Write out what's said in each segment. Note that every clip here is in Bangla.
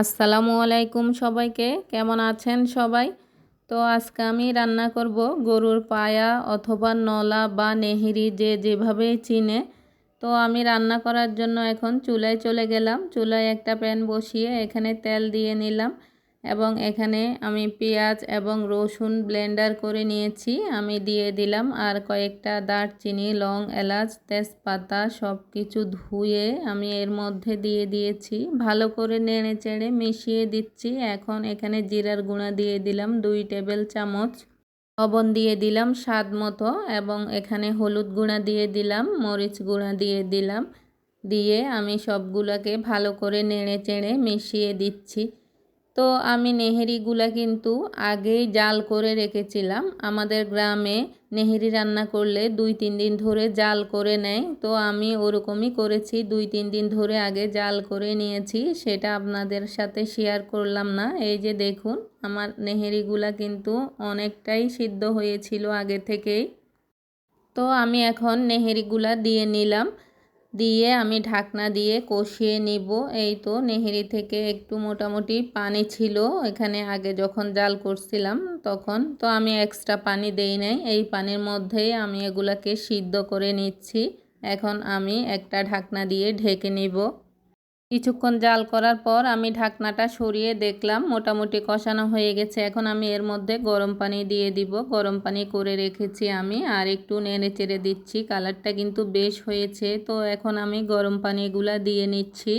আসসালামু আলাইকুম সবাইকে। কেমন আছেন সবাই? তো আজকে আমি রান্না করব গরুর পায়া অথবা নলা বা নেহেরি যে যেভাবে চিনে। তো আমি রান্না করার জন্য এখন চুলায় চলে গেলাম। চুলায় একটা প্যান বসিয়ে এখানে তেল দিয়ে নিলাম। এবং এখানে আমি পেঁয়াজ এবং রসুন ব্লেন্ডার করে নিয়েছি। আমি দিয়ে দিলাম আর কয়েকটা দারচিনি, লং, এলাচ, তেজপাতা সব কিছু ধুয়ে আমি এর মধ্যে দিয়ে দিয়েছি। ভালো করে নেড়ে চেড়ে মিশিয়ে দিচ্ছি। এখন এখানে জিরার গুঁড়া দিয়ে দিলাম দুই টেবিল চামচ। লবণ দিয়ে দিলাম স্বাদ মতো এবং এখানে হলুদ গুঁড়া দিয়ে দিলাম, মরিচ গুঁড়া দিয়ে দিলাম। দিয়ে আমি সবগুলোকে ভালো করে নেড়ে চেড়ে মিশিয়ে দিচ্ছি। তো আমি নেহেরিগুলা কিন্তু আগেই জাল করে রেখেছিলাম। আমাদের গ্রামে নেহেরি রান্না করলে দুই, তিন দিন ধরে জাল করে নেয়। তো আমি ওরকমই করেছি, দুই, তিন দিন ধরে আগে জাল করে নিয়েছি। সেটা আপনাদের সাথে শেয়ার করলাম না। এই যে দেখুন, আমার নেহেরিগুলা কিন্তু অনেকটাই সিদ্ধ হয়েছিল আগে থেকেই। তো আমি এখন নেহেরিগুলা দিয়ে নিলাম। দিয়ে আমি ঢাকনা দিয়ে কষিয়ে নিব। এই তো নেহেরি থেকে একটু মোটামুটি পানি ছিল এখানে আগে যখন জাল করছিলাম তখন। তো আমি এক্সট্রা পানি দেই নাই, এই পানির মধ্যেই আমি এগুলাকে সিদ্ধ করে নিচ্ছি। এখন আমি একটা ঢাকনা দিয়ে ঢেকে নিব। কিছুক্ষণ জাল করার পর আমি ঢাকনাটা সরিয়ে দেখলাম মোটামুটি কষানো হয়ে গেছে। এখন আমি এর মধ্যে গরম পানি দিয়ে দিব। গরম পানি করে রেখেছি আমি আর একটু নেড়ে চেড়ে দিচ্ছি। কালারটা কিন্তু বেশ হয়েছে। তো এখন আমি গরম পানিগুলা দিয়ে নিচ্ছি।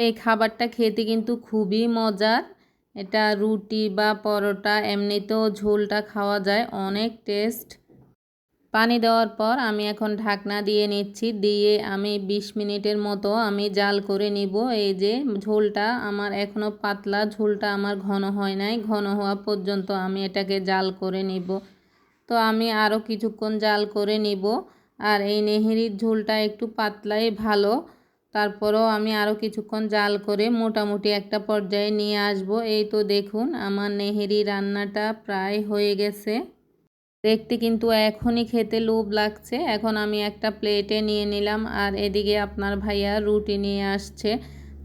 এই খাবারটা খেতে কিন্তু খুবই মজার। এটা রুটি বা পরোটা, এমনিতেও ঝোলটা খাওয়া যায়। অনেক টেস্ট। পানি দেওয়ার পর আমি এখন ঢাকনা দিয়ে নিচ্ছি, দিয়ে আমি ২০ মিনিটের মতো আমি জাল করে নিব। এই যে ঝোলটা আমার এখনও পাতলা, ঝোলটা আমার ঘন হয় নাই। ঘন হওয়া পর্যন্ত আমি এটাকে জাল করে নিব। তো আমি আরও কিছুক্ষণ জাল করে নিব। আর এই নেহেরির ঝোলটা একটু পাতলাই ভালো। তারপরেও আমি আরও কিছুক্ষণ জাল করে মোটামুটি একটা পর্যায়ে নিয়ে আসব। এই তো দেখুন, আমার নেহেরি রান্নাটা প্রায় হয়ে গেছে। দেখতে কিন্তু এখনই খেতে লোভ লাগছে। এখন আমি একটা প্লেটে নিয়ে নিলাম আর এদিকে আপনার ভাইয়া রুটি নিয়ে আসছে।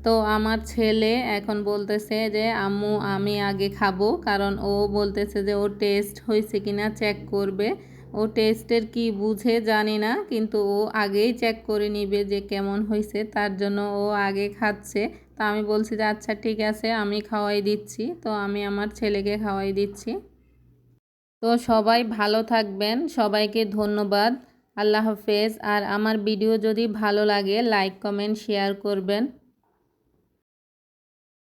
তো আমার ছেলে এখন বলতেছে যে, আম্মু, আমি আগে খাব। কারণ ও বলতেছে যে ও টেস্ট হয়েছে কিনা চেক করবে। ও টেস্টের কি বুঝে জানি না, কিন্তু ও আগেই চেক করে নিবে যে কেমন হয়েছে। তার জন্য ও আগে খাচ্ছে। তো আমি বলছি যে আচ্ছা ঠিক আছে, আমি খাওয়াই দিচ্ছি। তো আমি আমার ছেলেকে খাওয়াই দিচ্ছি। তো সবাই ভালো থাকবেন, সবাইকে ধন্যবাদ, আল্লাহ হাফেজ। আর আমার ভিডিও যদি ভালো লাগে, লাইক, কমেন্ট, শেয়ার করবেন।